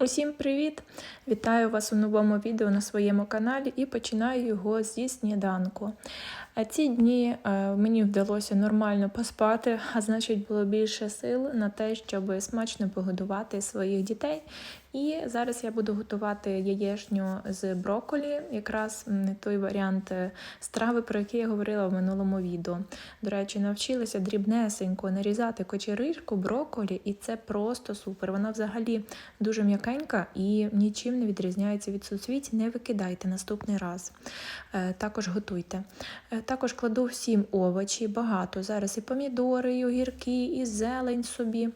Усім привіт! Вітаю вас у новому відео на своєму каналі і починаю його зі сніданку. А ці дні е, мені вдалося нормально поспати, а значить було більше сил на те, щоб смачно погодувати своїх дітей. І зараз я буду готувати яєшню з брокколі, якраз той варіант е, страви, про який я говорила в минулому відео. До речі, навчилася дрібнесенько нарізати кочеришку, брокколі, і це просто супер. Вона взагалі дуже м'якенька і нічим не відрізняється від суцвіть. Не викидайте наступний раз. Е, Також готуйте. Е, Також кладу всім овочі, багато. Зараз і помідори, і огірки, і зелень собі.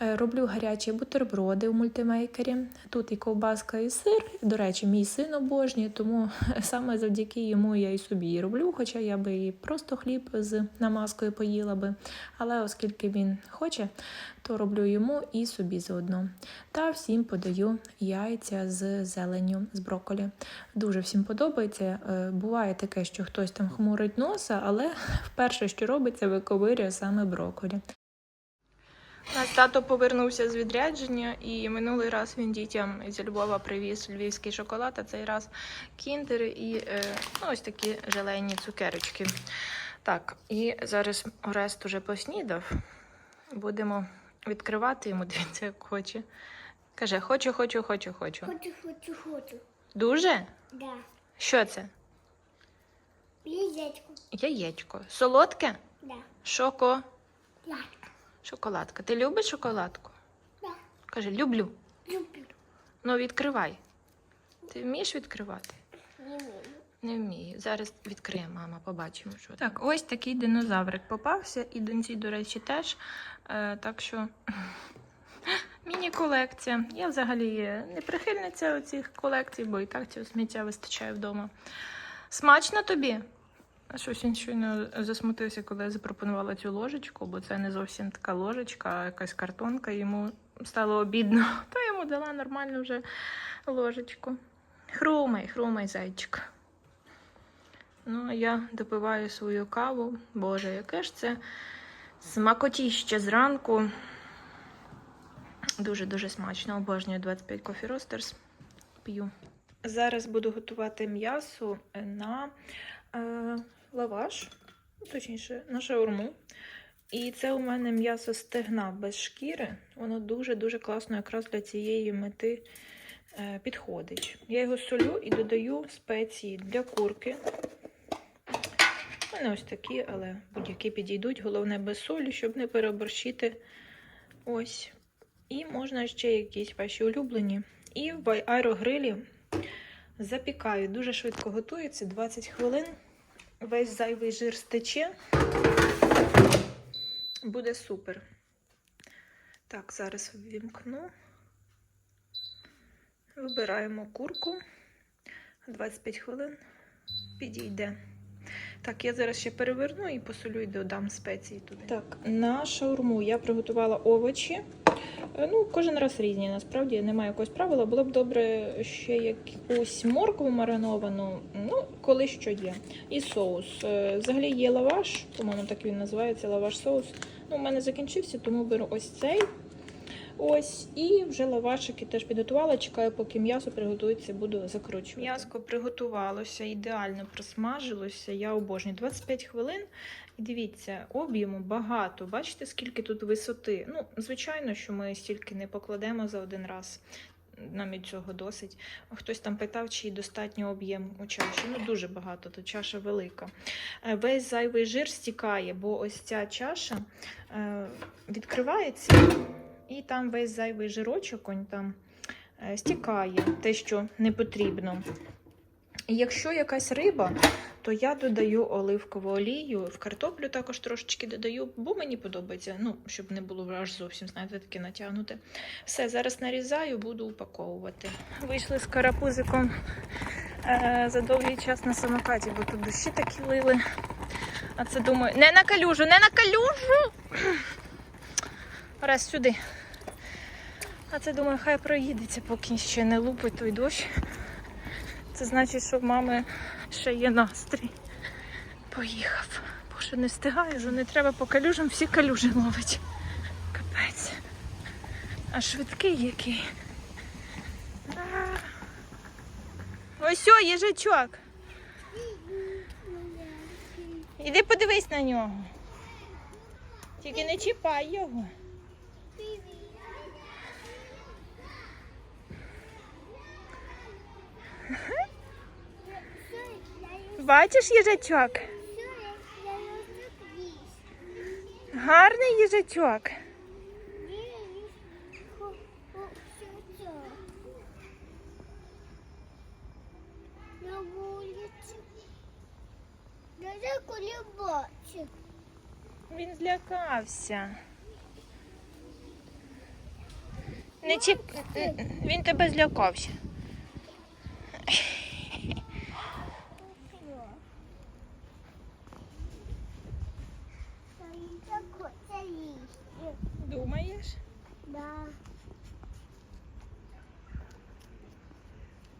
Роблю гарячі бутерброди в мультимейкері. Тут і ковбаска, і сир. До речі, мій син обожнює, тому саме завдяки йому я і собі і роблю, хоча я би і просто хліб з намазкою поїла би. Але оскільки він хоче, то роблю йому і собі заодно. Та всім подаю яйця з зеленню, з брокколі. Дуже всім подобається. Е, Буває таке, що хтось там хмурить носа, але вперше, що робиться, виковирює саме брокколі. Наш тато повернувся з відрядження, і минулий раз він дітям зі Львова привіз львівський шоколад, а цей раз кіндери і е, ну, ось такі зелені цукерочки. Так, і зараз Орест уже поснідав. Будемо відкривати йому, дивіться, як хоче. Каже, хочу, хочу, хочу, хочу. Хочу, хочу, хочу. Дуже? Да. Що це? Яєчко. Яєчко. Солодке? Да. Шоко. Латка. Шоколадка. Ти любиш шоколадку? Да. Каже, люблю. Люблю. Ну, відкривай. Ти вмієш відкривати? Не вмію. Не вмію. Зараз відкриє мама, побачимо, що так. Ось такий динозаврик попався, і доньці, до речі, теж. Е, так що міні-колекція. Я взагалі не прихильниця цих колекцій, бо і так цього сміття вистачає вдома. Смачно тобі? А щось він щойно засмутився, коли я запропонувала цю ложечку, бо це не зовсім така ложечка, а якась картонка. Йому стало обідно. То йому дала нормальну вже ложечку. Хрумай, хрумай, зайчик. Ну, а я допиваю свою каву. Боже, яке ж це смакотіще зранку. Дуже-дуже смачно. Обожнюю 25 Coffee Roasters. П'ю. Зараз буду готувати м'ясо на е, лаваш, ну, точніше, на шаурму. І це у мене м'ясо стегна без шкіри. Воно дуже-дуже класно якраз для цієї мети е, підходить. Я його солю і додаю спеції для курки. Мене ось такі, але будь-які підійдуть. Головне без солі, щоб не переборщити. Ось. І можна ще якісь ваші улюблені. І в аерогрилі запікаю. Дуже швидко готується, 20 хвилин. Весь зайвий жир стече. Буде супер. Так, зараз ввімкну. Вибираємо курку. 25 хвилин підійде. Так, я зараз ще переверну і посолю і додам спеції туди. Так, на шаурму я приготувала овочі. Е, Ну, кожен раз різні, насправді немає якогось правила. Було б добре ще якусь моркву мариновану, ну, коли що є. І соус. Е, Взагалі є лаваш, по-моєму, так він називається лаваш соус. Ну, у мене закінчився, тому беру ось цей. Ось, і вже лавашики теж підготувала. Чекаю, поки м'ясо приготується, буду закручувати. М'яско приготувалося, ідеально просмажилося. Я обожнюю 25 хвилин. І дивіться, об'єму багато. Бачите, скільки тут висоти. Ну, звичайно, що ми стільки не покладемо за один раз. Нам і цього досить. Хтось там питав, чи достатньо об'єм у чаші. Ну, дуже багато, то чаша велика. Е, Весь зайвий жир стікає, бо ось ця чаша е, відкривається, і там весь зайвий жирочок он там е, стікає, те, що не потрібно. І якщо якась риба, то я додаю оливкову олію. В картоплю також трошечки додаю, бо мені подобається, ну, щоб не було аж зовсім, знаєте, таке натягнуте. Все, зараз нарізаю, буду упаковувати. Вийшли з карапузиком е, за довгий час на самокаті, бо тут дощі такі лили. А це думаю, не на калюжу, не на калюжу! Раз сюди. А це думаю, хай проїдеться, поки ще не лупить той дощ. Це значить, що в мами ще є настрій. Поїхав. Боже, не встигаю, вже не треба по калюжам, всі калюжі ловить. Капець. А швидкий який. Ось о, їжачок. Іди подивись на нього. Тільки не чіпай його. Бачиш їжачок? Гарний їжачок. На вулиці. Він злякався. Не чіп... Він тебе злякався. Там так хоче їсти. Думаєш? Да.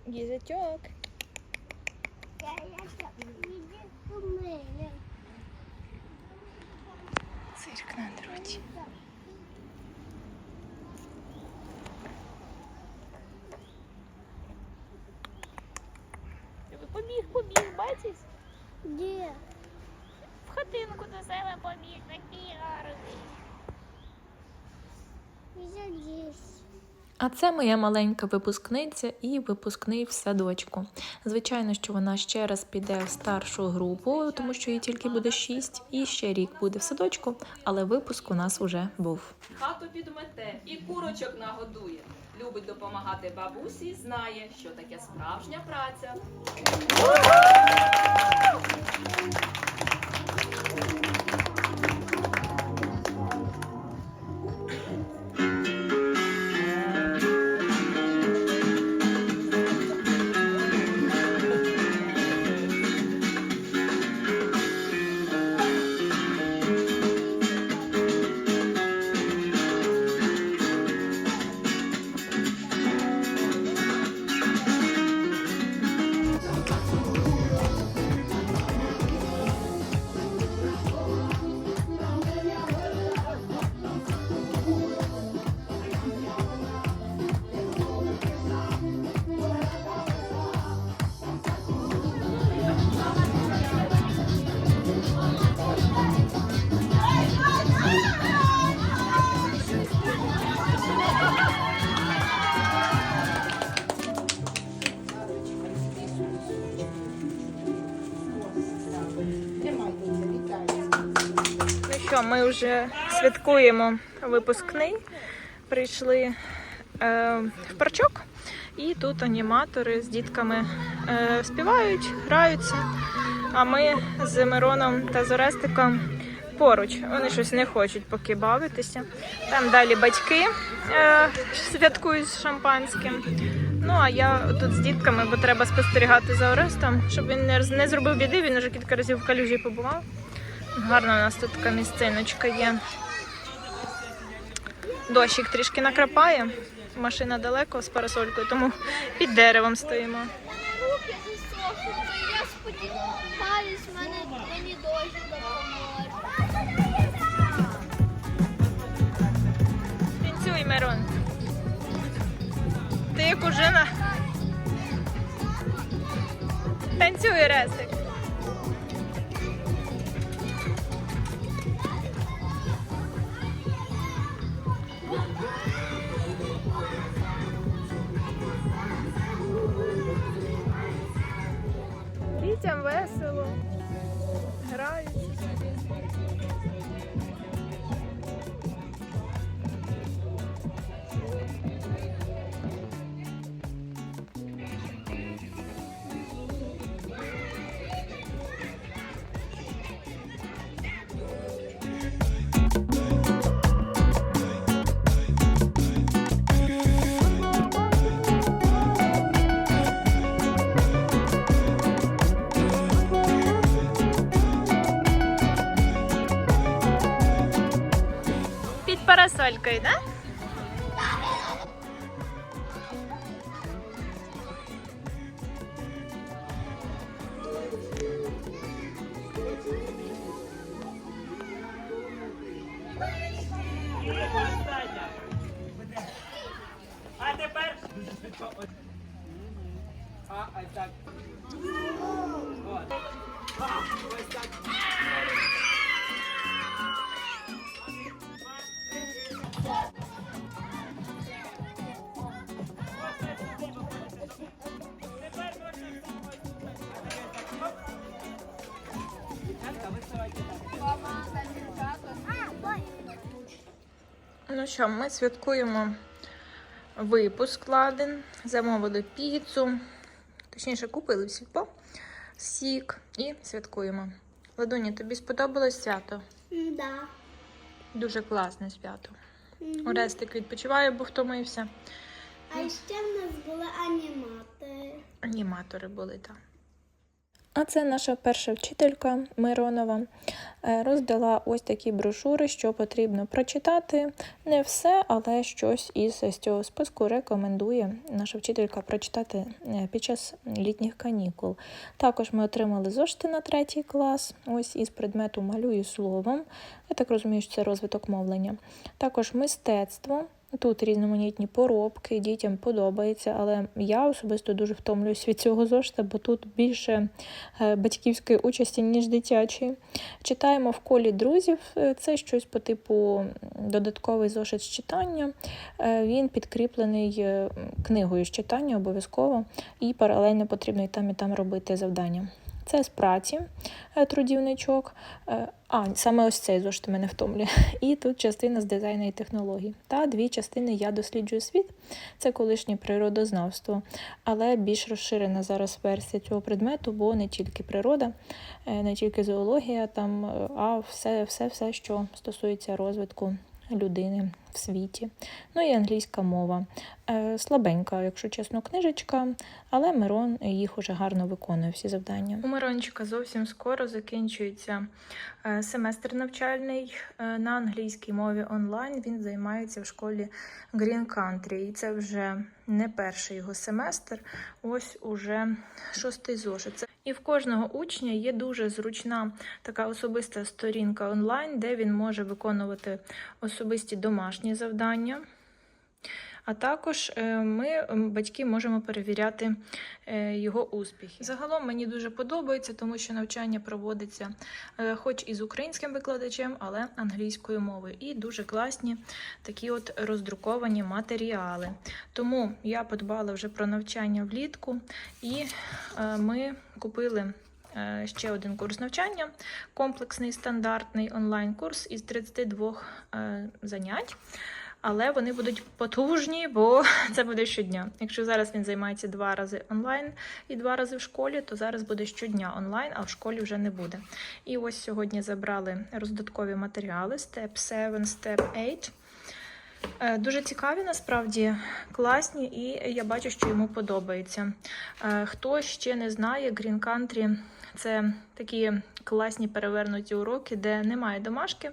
Їжачок. Я я так іди до мене. Цирк на дроті. Побіг, побіг, бачиш? Де? В хатинку до себе побіг, на гарний. Я здесь. А це моя маленька випускниця і випускний в садочку. Звичайно, що вона ще раз піде в старшу групу, тому що їй тільки буде 6, і ще рік буде в садочку, але випуск у нас уже був. Хату підмете і курочок нагодує. Любить допомагати бабусі, знає, що таке справжня праця. Що, ми вже святкуємо випускний. Прийшли е, в парчок, і тут аніматори з дітками е, співають, граються. А ми з Мироном та з Орестиком поруч. Вони щось не хочуть поки бавитися. Там далі батьки е, святкують з шампанським. Ну а я тут з дітками, бо треба спостерігати за Орестом, щоб він не, зробив біди. Він вже кілька разів в калюжі побував. Гарна у нас тут така місциночка є. Дощик трішки накрапає. Машина далеко з парасолькою, тому під деревом стоїмо. Руки засохли, я сподіваюсь, мені дощ допоможе. Танцюй, Мирон. Ти як ужина. Танцюй, Ресик. Під парасолькою, да? Що, ми святкуємо випуск ладен, замовили піцу, точніше, купили в сільпо, сік і святкуємо. Ладуня, тобі сподобалось свято? Да. Дуже класне свято. Орестик відпочиває, бо втомився. А ще в нас були аніматори. Аніматори були там. А це наша перша вчителька Миронова е, роздала ось такі брошури, що потрібно прочитати. Не все, але щось із цього списку рекомендує наша вчителька прочитати е, під час літніх канікул. Також ми отримали зошити на третій клас, ось із предмету малюю словом. Я так розумію, що це розвиток мовлення. Також мистецтво. Тут різноманітні поробки, дітям подобається, але я особисто дуже втомлююсь від цього зошита, бо тут більше е, батьківської участі, ніж дитячої. Читаємо в колі друзів. Е, Це щось по типу додатковий зошит з читання. Е, Він підкріплений книгою з читання обов'язково, і паралельно потрібно і там, і там робити завдання. Це з праці е, трудівничок. Е, А, саме ось цей зошит мене втомлює. І тут частина з дизайну і технологій. Та дві частини я досліджую світ. Це колишнє природознавство, але більш розширена зараз версія цього предмету, бо не тільки природа, е, не тільки зоологія, там, а все, все, все, що стосується розвитку людини в світі. Ну і англійська мова. Е, Слабенька, якщо чесно, книжечка, але Мирон їх уже гарно виконує всі завдання. У Мирончика зовсім скоро закінчується е, семестр навчальний е, на англійській мові онлайн. Він займається в школі Green Country. І це вже не перший його семестр, ось уже шостий зошит. І в кожного учня є дуже зручна така особиста сторінка онлайн, де він може виконувати особисті домашні завдання. А також е, ми, батьки, можемо перевіряти е, його успіхи. Загалом мені дуже подобається, тому що навчання проводиться е, хоч і з українським викладачем, але англійською мовою. І дуже класні такі от роздруковані матеріали. Тому я подбала вже про навчання влітку, і ми купили. Ще один курс навчання, комплексний стандартний онлайн-курс із 32 е, занять. Але вони будуть потужні, бо це буде щодня. Якщо зараз він займається два рази онлайн і два рази в школі, то зараз буде щодня онлайн, а в школі вже не буде. І ось сьогодні забрали роздаткові матеріали Step 7, Step 8. Е, Дуже цікаві, насправді класні, і я бачу, що йому подобається. Е, Хто ще не знає, Green Country це такі класні перевернуті уроки, де немає домашки,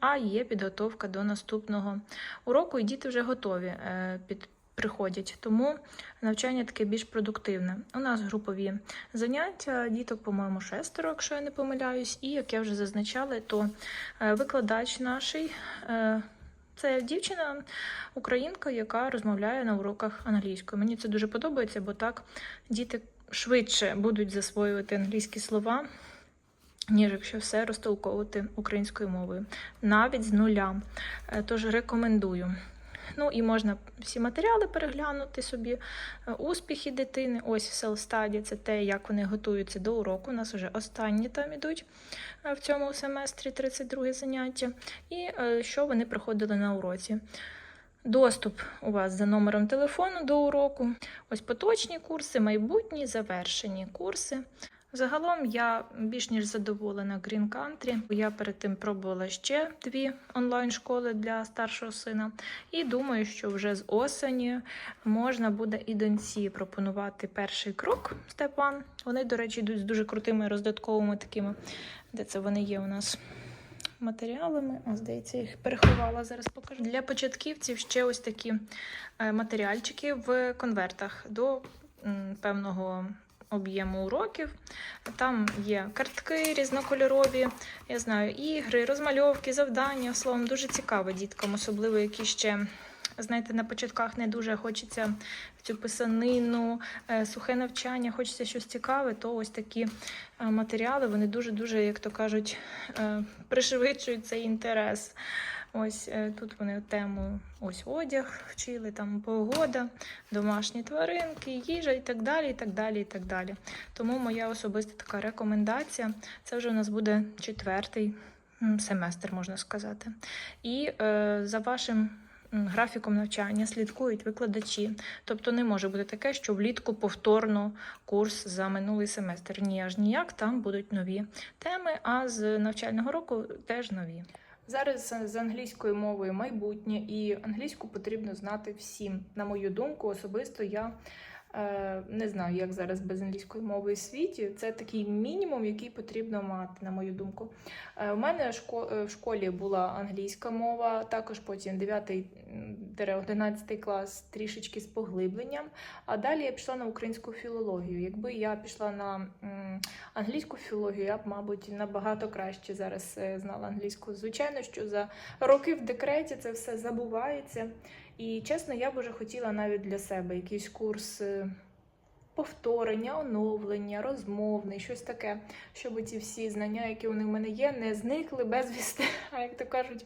а є підготовка до наступного уроку, і діти вже готові е, під. Приходять, тому навчання таке більш продуктивне. У нас групові заняття, діток, по-моєму, шестеро, якщо я не помиляюсь, і як я вже зазначала, то викладач наш е, це дівчина, українка, яка розмовляє на уроках англійською. Мені це дуже подобається, бо так діти швидше будуть засвоювати англійські слова, ніж якщо все розтолковувати українською мовою, навіть з нуля. Е, Тож рекомендую. Ну і можна всі матеріали переглянути собі, е, успіхи дитини. Ось self-study – це те, як вони готуються до уроку. У нас вже останні там ідуть е, в цьому семестрі 32 заняття. І е, що вони проходили на уроці. Доступ у вас за номером телефону до уроку. Ось поточні курси, майбутні, завершені курси. Загалом я більш ніж задоволена Green Country. Я перед тим пробувала ще дві онлайн-школи для старшого сина. І думаю, що вже з осені можна буде і доньці пропонувати перший крок One. Вони, до речі, йдуть з дуже крутими роздатковими такими, де це вони є у нас матеріалами. О, здається, їх переховала. Зараз покажу. Для початківців ще ось такі е, матеріальчики в конвертах до певного об'єму уроків. Там є картки різнокольорові, я знаю, ігри, розмальовки, завдання. Словом, дуже цікаво діткам, особливо які ще знаєте, на початках не дуже хочеться в цю писанину, е, сухе навчання, хочеться щось цікаве, то ось такі е, матеріали вони дуже-дуже, як то кажуть, е, пришвидшують цей інтерес. Ось е, тут вони тему ось одяг вчили, там погода, домашні тваринки, їжа і так далі. і так далі, і так далі. Тому моя особиста така рекомендація. Це вже у нас буде четвертий семестр, можна сказати. І е, за вашим графіком навчання слідкують викладачі. Тобто не може бути таке, що влітку повторно курс за минулий семестр. Ні, аж ніяк, там будуть нові теми, а з навчального року теж нові. Зараз з англійською мовою майбутнє, і англійську потрібно знати всім. На мою думку, особисто я не знаю, як зараз без англійської мови у світі. Це такий мінімум, який потрібно мати, на мою думку. Е, у мене е, в школі була англійська мова, також потім 9-11 клас трішечки з поглибленням. А далі я пішла на українську філологію. Якби я пішла на англійську філологію, я б, мабуть, набагато краще зараз е, знала англійську. Звичайно, що за роки в декреті це все забувається. І чесно, я б уже хотіла навіть для себе якийсь курс. е, Повторення, оновлення, розмовний, щось таке, щоб ці всі знання, які вони в мене є, не зникли безвісти, а як то кажуть,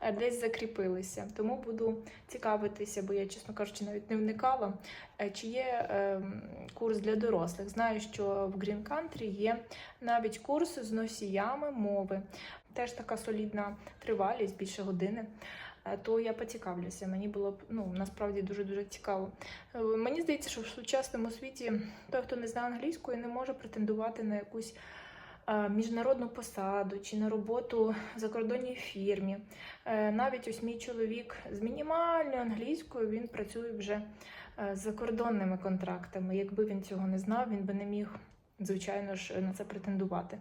е, десь закріпилися. Тому буду цікавитися, бо я, чесно кажучи, навіть не вникала, е, чи є курс для дорослих. Знаю, що в Green Country є навіть курс з носіями мови. Теж така солідна тривалість, більше години. Е, То я поцікавлюся. Мені було б ну насправді дуже дуже цікаво. Е, Мені здається, що в сучасному світі той, хто не знає англійської, не може претендувати на якусь е, міжнародну посаду чи на роботу в закордонній фірмі. Е, Навіть ось мій чоловік з мінімальною англійською він працює вже е, з закордонними контрактами. Якби він цього не знав, він би не міг, звичайно ж, на це претендувати.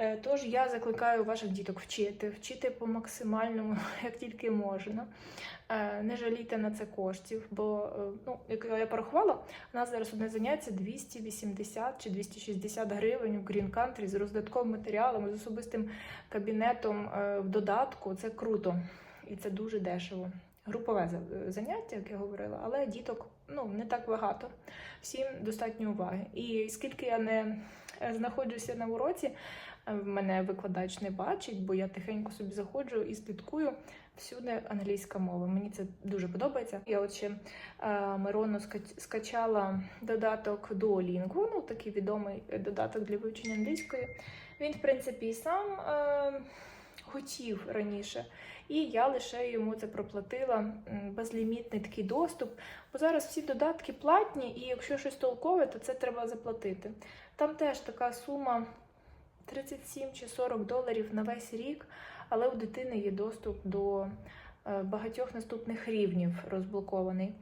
Е, Тож я закликаю ваших діток вчити, вчити по максимальному, як тільки можна. Е, Не жалійте на це коштів, бо е, ну, як я порахувала, у нас зараз одне заняття 280 чи 260 гривень в Green Country з роздатковими матеріалами, з особистим кабінетом в додатку. Це круто і це дуже дешево. Групове заняття, як я говорила, але діток ну, не так багато. Всім достатньо уваги. І скільки я не знаходжуся на уроці, мене викладач не бачить, бо я тихенько собі заходжу і слідкую. Всюди англійська мова. Мені це дуже подобається. Я от ще е, Мирону скачала додаток Duolingo, ну такий відомий е, додаток для вивчення англійської. Він, в принципі, сам е, хотів раніше. І я лише йому це проплатила безлімітний такий доступ. Бо зараз всі додатки платні, і якщо щось толкове, то це треба заплатити. Там теж така сума 37 чи 40 доларів на весь рік, але у дитини є доступ до е, багатьох наступних рівнів розблокований.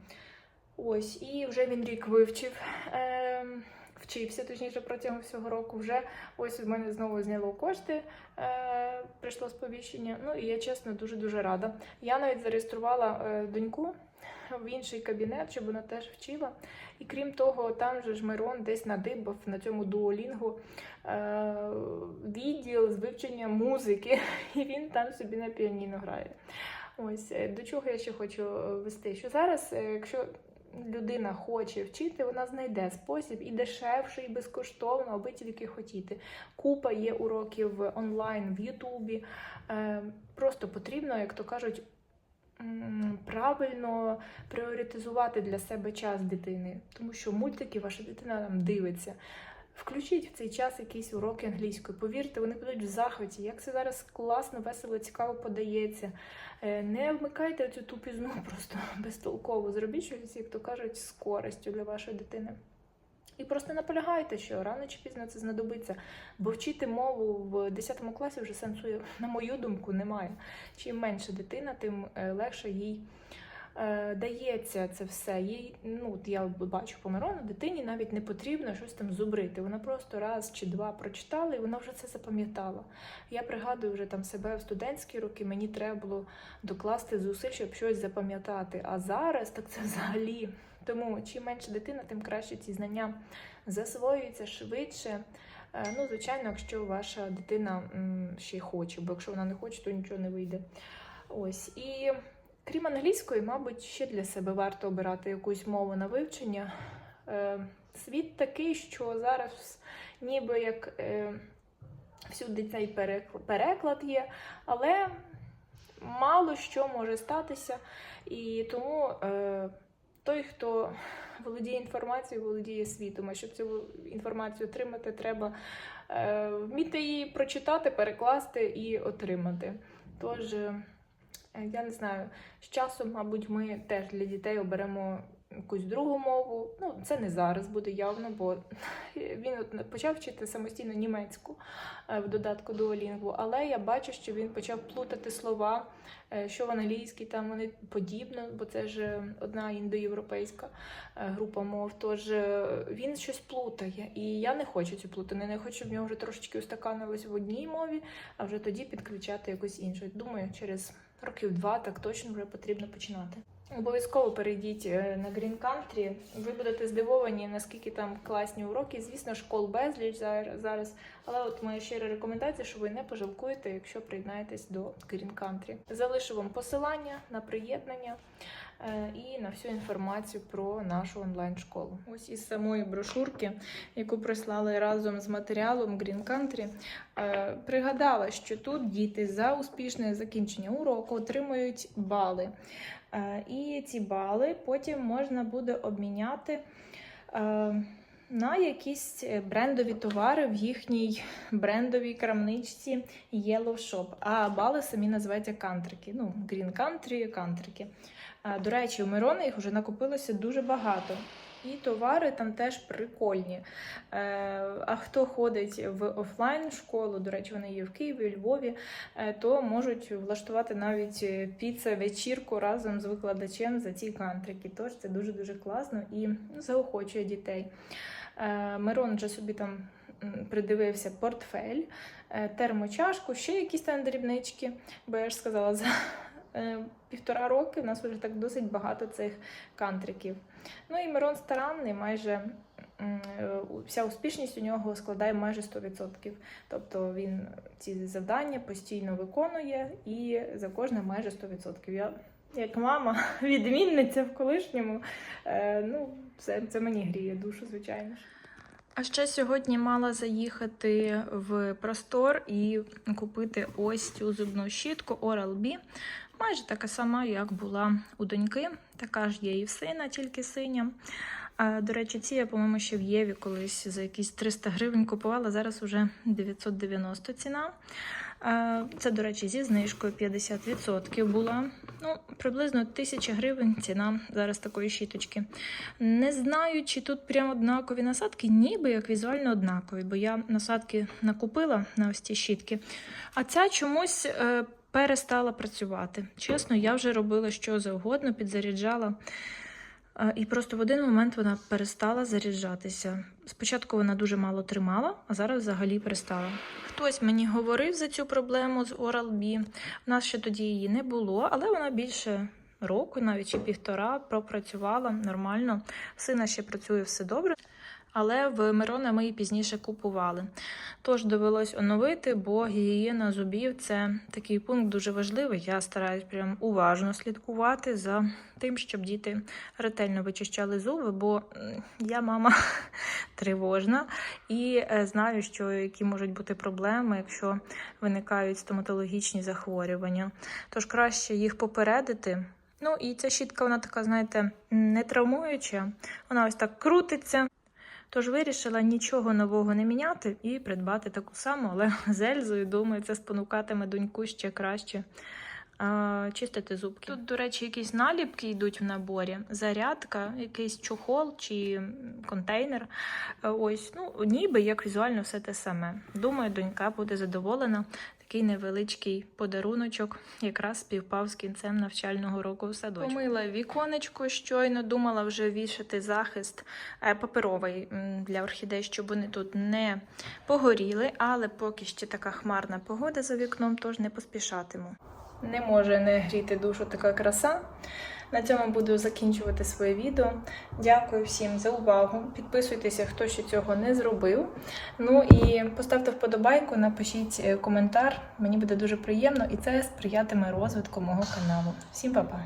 Ось, і вже він рік вивчив. Е, Вчився точніше протягом всього року. Вже ось в мене знову зняло кошти, е, прийшло сповіщення. Ну і я чесно дуже дуже рада. Я навіть зареєструвала е, доньку в інший кабінет, щоб вона теж вчила. І крім того, там же ж Мирон десь надибав на цьому дуолінгу е, відділ з вивчення музики, і він там собі на піаніно грає. Ось е, до чого я ще хочу е, вести. Що зараз, е, якщо людина хоче вчити, вона знайде спосіб і дешевше, і безкоштовно, аби тільки хотіти. Купа є уроків онлайн в Ютубі. Просто потрібно, як то кажуть, правильно пріоритизувати для себе час дитини, тому що мультики ваша дитина там дивиться. Включіть в цей час якісь уроки англійської. Повірте, вони будуть в захваті. Як це зараз класно, весело, цікаво подається. Е, Не вмикайте цю тупізну просто безтолково. Зробіть щось, як то кажуть, з користю для вашої дитини. І просто наполягайте, що рано чи пізно це знадобиться. Бо вчити мову в 10 класі вже сенсу, на мою думку, немає. Чим менше дитина, тим е, легше їй е, дається це все. Їй, ну, я бачу по Мирону, дитині навіть не потрібно щось там зубрити. Вона просто раз чи два прочитала, і вона вже це запам'ятала. Я пригадую вже там себе в студентські роки, мені треба було докласти зусиль, щоб щось запам'ятати. А зараз так це взагалі. Тому чим менше дитина, тим краще ці знання засвоюються швидше. Е, Ну, звичайно, якщо ваша дитина ще й хоче, бо якщо вона не хоче, то нічого не вийде. Ось і Крім англійської, мабуть, ще для себе варто обирати якусь мову на вивчення. Е, Світ такий, що зараз ніби як е, всюди цей переклад є, але мало що може статися. І тому той, хто володіє інформацією, володіє світом. А щоб цю інформацію отримати, треба е, вміти її прочитати, перекласти і отримати. Тож, е, я не знаю, з часом, мабуть, ми теж для дітей оберемо якусь другу мову. Ну, це не зараз буде явно, бо він от почав вчити самостійно німецьку е, в додатку Duolingo, але я бачу, що він почав плутати слова, е, що в англійській там вони подібно, бо це ж е, одна індоєвропейська група мов. Тож він щось плутає, і я не хочу цю плутани. Не хочу, в нього вже трошечки устаканилось в одній мові, а вже тоді підключати якусь іншу. Думаю, через років два так точно вже потрібно починати. Обов'язково перейдіть е, на Green Country. Ви будете здивовані, наскільки там класні уроки. Звісно, школ безліч зар- зараз. Але от моя щира рекомендація, що ви не пожалкуєте, якщо приєднаєтесь до Green Country. Залишу вам посилання на приєднання е, і на всю інформацію про нашу онлайн-школу. Ось із самої брошурки, яку прислали разом з матеріалом Green Country, е, пригадала, що тут діти за успішне закінчення уроку отримують бали. Е, І ці бали потім можна буде обміняти е, на якісь брендові товари в їхній брендовій крамничці Yellow Shop. А бали самі називаються кантрики. Ну, Green Country, кантрики. Е, До речі, у Мирона їх вже накопилося дуже багато. І товари там теж прикольні. Е, А хто ходить в офлайн школу, до речі, вони є в Києві, Львові, е, то можуть влаштувати навіть піца вечірку разом з викладачем за ці кантрики. Тож це дуже дуже класно і заохочує дітей. Е, Мирон вже собі там придивився портфель, е, термочашку, ще якісь там дрібнички, бо я ж сказала, за е, півтора роки в нас вже так досить багато цих кантриків. Ну і Мирон старанний, майже е, вся успішність у нього складає майже 100%. Тобто він ці завдання постійно виконує і за кожне майже 100%. Я як мама, відмінниця в колишньому, е, ну, це, це мені гріє душу, звичайно ж. А ще сьогодні мала заїхати в простор і купити ось цю зубну щітку Oral-B. Майже така сама, як була у доньки. Така ж є і в сина, тільки синя. А, До речі, ці я, по-моєму, ще в Єві колись за якісь 300 гривень купувала, зараз вже 990 ціна. Це, до речі, зі знижкою 50% була. Ну, приблизно 1000 гривень ціна зараз такої щіточки. Не знаю, чи тут прям однакові насадки, ніби як візуально однакові, бо я насадки накупила на ось ці щітки, а ця чомусь е, перестала працювати. Чесно, я вже робила що завгодно, підзаряджала. І просто в один момент вона перестала заряджатися. Спочатку вона дуже мало тримала, а зараз взагалі перестала. Хтось мені говорив за цю проблему з Oral-B. У нас ще тоді її не було, але вона більше року, навіть чи півтора, пропрацювала нормально. Сина ще працює все добре. Але в Мирона ми її пізніше купували. Тож довелось оновити, бо гігієна зубів це такий пункт дуже важливий. Я стараюсь прям уважно слідкувати за тим, щоб діти ретельно вичищали зуби, бо я мама тривожна і е, знаю, що які можуть бути проблеми, якщо виникають стоматологічні захворювання. Тож краще їх попередити. Ну і ця щітка, вона така, знаєте, не травмуюча. Вона ось так крутиться. Тож вирішила нічого нового не міняти і придбати таку саму, але з Ельзою, думаю, це спонукатиме доньку ще краще а, чистити зубки. Тут, до речі, якісь наліпки йдуть в наборі, зарядка, якийсь чохол чи контейнер. Е, Ось, ну, ніби як візуально все те саме. Думаю, донька буде задоволена. Такий невеличкий подаруночок якраз співпав з кінцем навчального року в садочку. Помила віконечко щойно, думала вже вішати захист е, паперовий для орхідей, щоб вони тут не погоріли, але поки ще така хмарна погода за вікном, тож не поспішатиму. Не може не гріти душу така краса. На цьому буду закінчувати своє відео. Дякую всім за увагу. Підписуйтеся, хто ще цього не зробив. Ну і поставте вподобайку, напишіть е, коментар. Мені буде дуже приємно і це сприятиме розвитку мого каналу. Всім па-па!